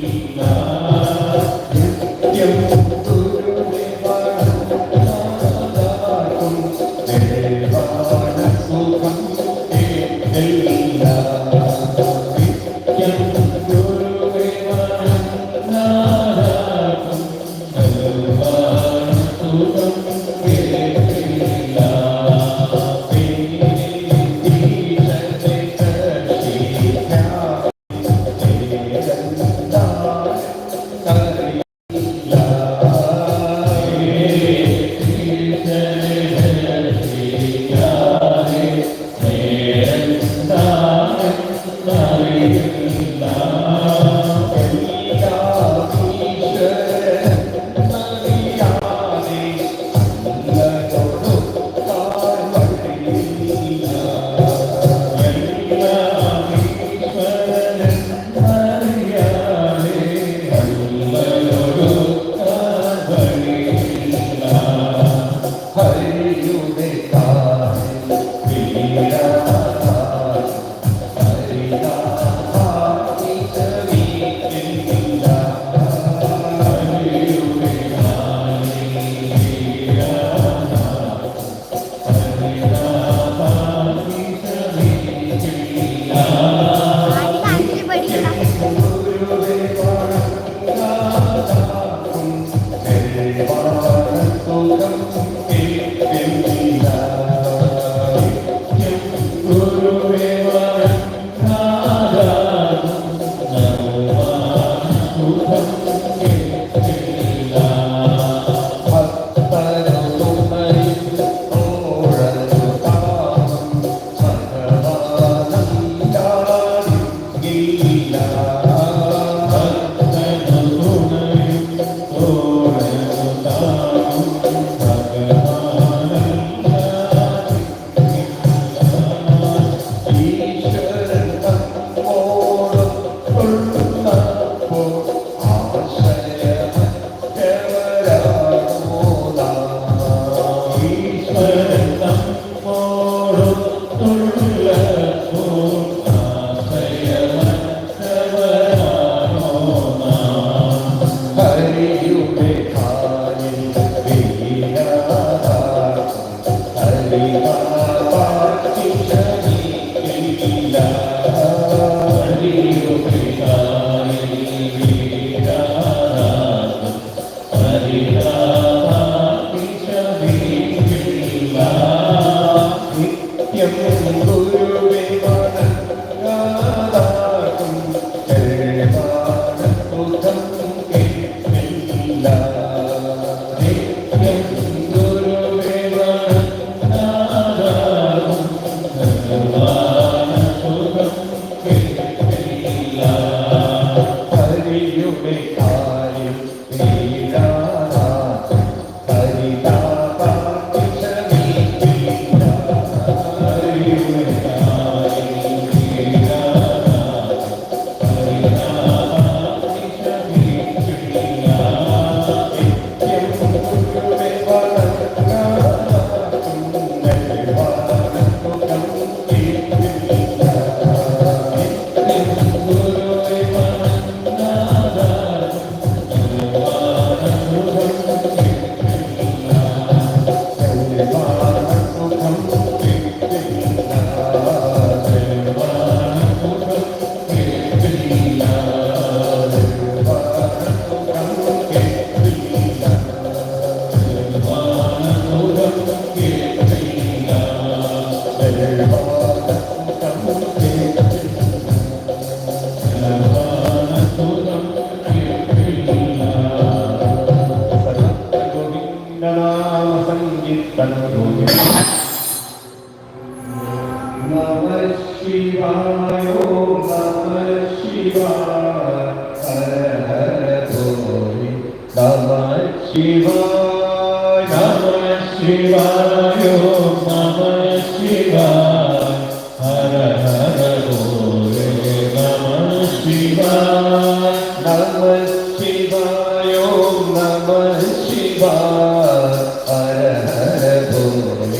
Thank you. Yeah. I Har Har Bhole,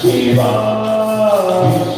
Shiva.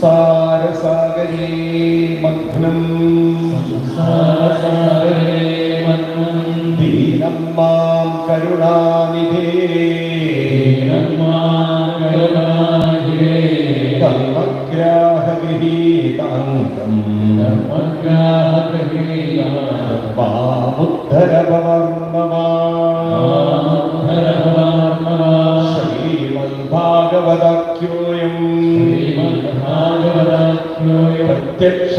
സംസാരസാഗരേ മഗ്നം. ദീനം മാം കരുണാനിധേ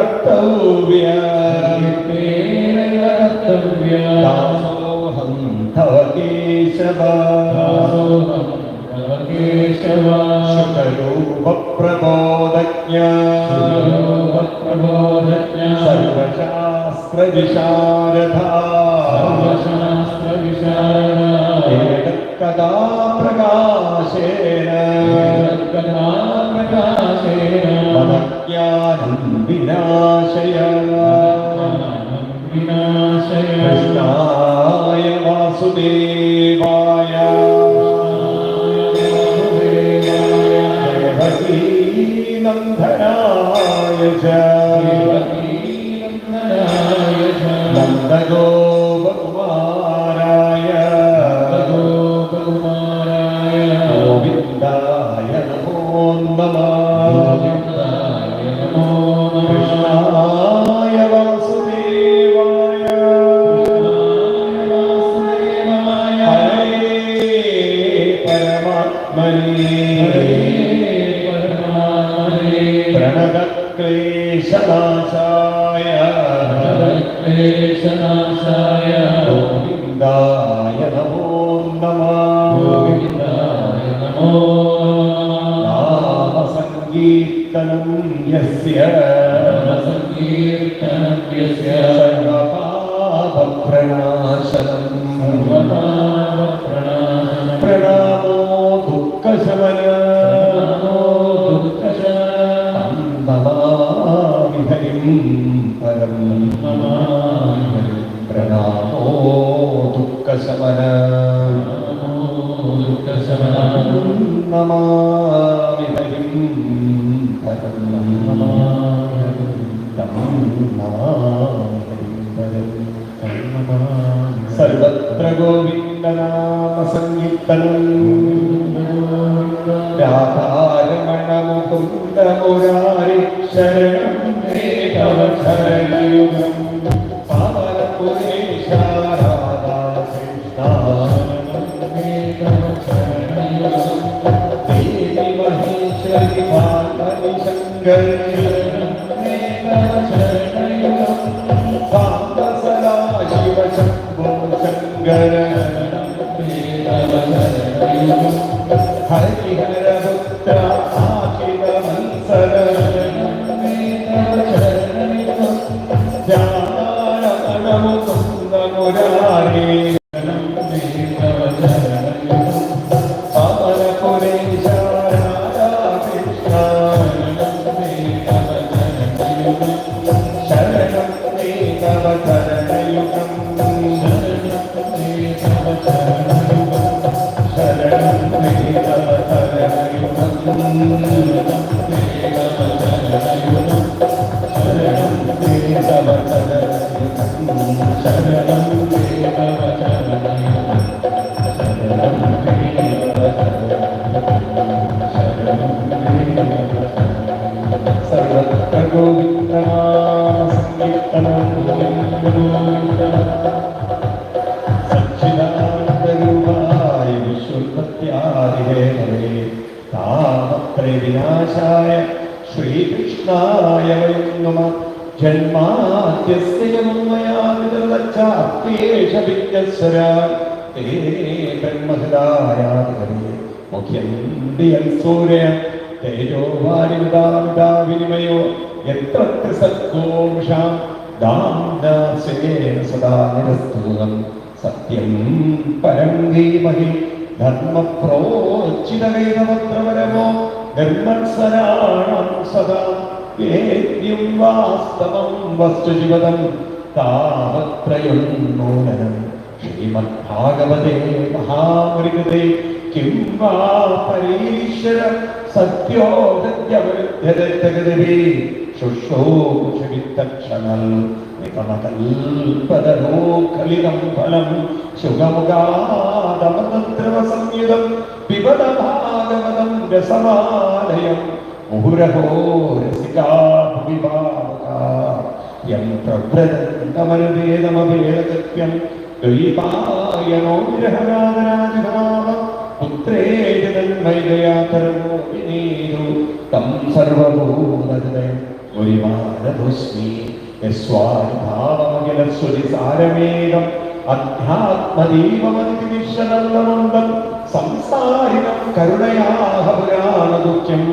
ಕರ್ತವ್ಯ ಮೇರೆಯ ಕರ್ತವ್ಯ ದಾಸೋಹಂ ತವ ಕೇಶವ ಕೇಶವ ಶುಕರೂಪ ಪ್ರಬೋಧಜ್ಞ ಪ್ರಬೋಧಜ್ಞ ಸರ್ವಶಾಸ್ತ್ರ ವಿಶಾರದ ಸರ್ವಶಾಸ್ತ್ರ ವಿಶಾರದ ಕದಾ ಪ್ರಕಾಶೇನ ಕದಾ ಪ್ರಕಾಶೇನ ಮನಜ್ಞಾನಂ विनाशया विनाशयाय वासुदेवाय जय नन्दनाय च وسلم സർവത്ര ഗോവിന്ദനാമ സങ്കീർത്തനം രാധാരമണ മുകുന്ദ മുരാരി ശരണം ഹേ തവ ശരണയുഗം പാവനപുരേശ శరణం ജന്മാദ്യസ്യ മുഖ്യന്തിയൽ സൂര്യ എത്ര സദാ സത്യം നിർമ്മത്സരാണം സദാ വേദ്യം വാസ്തവം വസ്തുജീവതം താവത്രയൊന്നൂലനം ശ്രീമദ്ഭാഗവതേ മഹാമൃഗതേ കിം വാ പരീശ്വര സത്യോദത്യവരുദ്ധരത്തഗതവേ ശുശ്രൂഷവിത്തക്ഷണൽ നിഗമകൽപതരോ കലിതം ഫലം ശുഗമുഖാദമതദ്രവ സംയുതം പിബത ഭാഗവതം രസമാലയം മുഹുരഹോ രസികാ ഭുവിഭാവകാ യം പ്രവ്രതമനുവേദമവേദകൃത്യം ദ്വൈപായനോ ഗ്രഹനാഥരാജഭാവ പുത്രേജന്മൈതയാതരമോ വിനീതു തം സർവഭൂതഹൃദയം ഒരുമാനദുസ്മി യസ്വാനുഭാവമഖിലസ്വരി സാരമേകം അധ്യാത്മദീപമതിവിശ്വനന്ദമന്ദം സംസാരിണം കരുണയാഹ പുരാണദുഃഖ്യം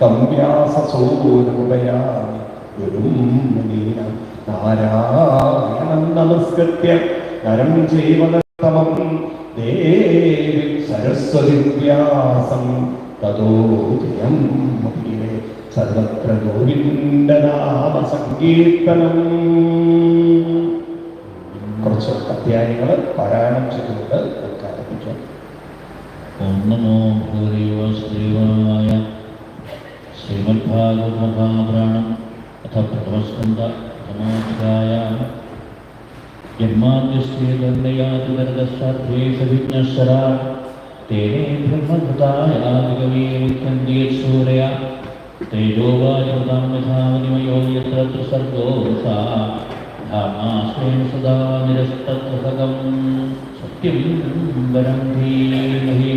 തം വ്യാസസൂനുപയാമി ഗുരും മുനീനം നാരായണം നമസ്കൃത്യ നരം ജീവനത്തമം ദേവി സരസ്വതി വ്യാസം തതോ ജയം മുഖ്യേ സർവത്ര ഗോവിന്ദനാമ സങ്കീർത്തനം കുറച്ച് അധ്യായങ്ങൾ പാരായണം ചെയ്തുകൊണ്ട് നമുക്ക് ഓം നമോ ഭൂരിവ ശ്രീവായ ശ്രീമദ്ഭാഗവത മഹാപുരാണം അഥ പ്രഥമസ്കന്ധ പ്രഥമോധ്യായ ജന്മാദ്യശ്രീകർണയാതിവർഗസ്വാദ്വേഷവിഘ്നശ്വരാ തേനേ ബ്രഹ്മഭൃതായാദികവേ മുഖ്യന്തി യത്സൂരയ തേജോവായുതാം യഥാവിനിമയോ യത്ര ത്രിസർഗോ सा ധാമാശ്രയം സദാ നിരസ്തത്വസകം സത്യം. വരം ധീമഹി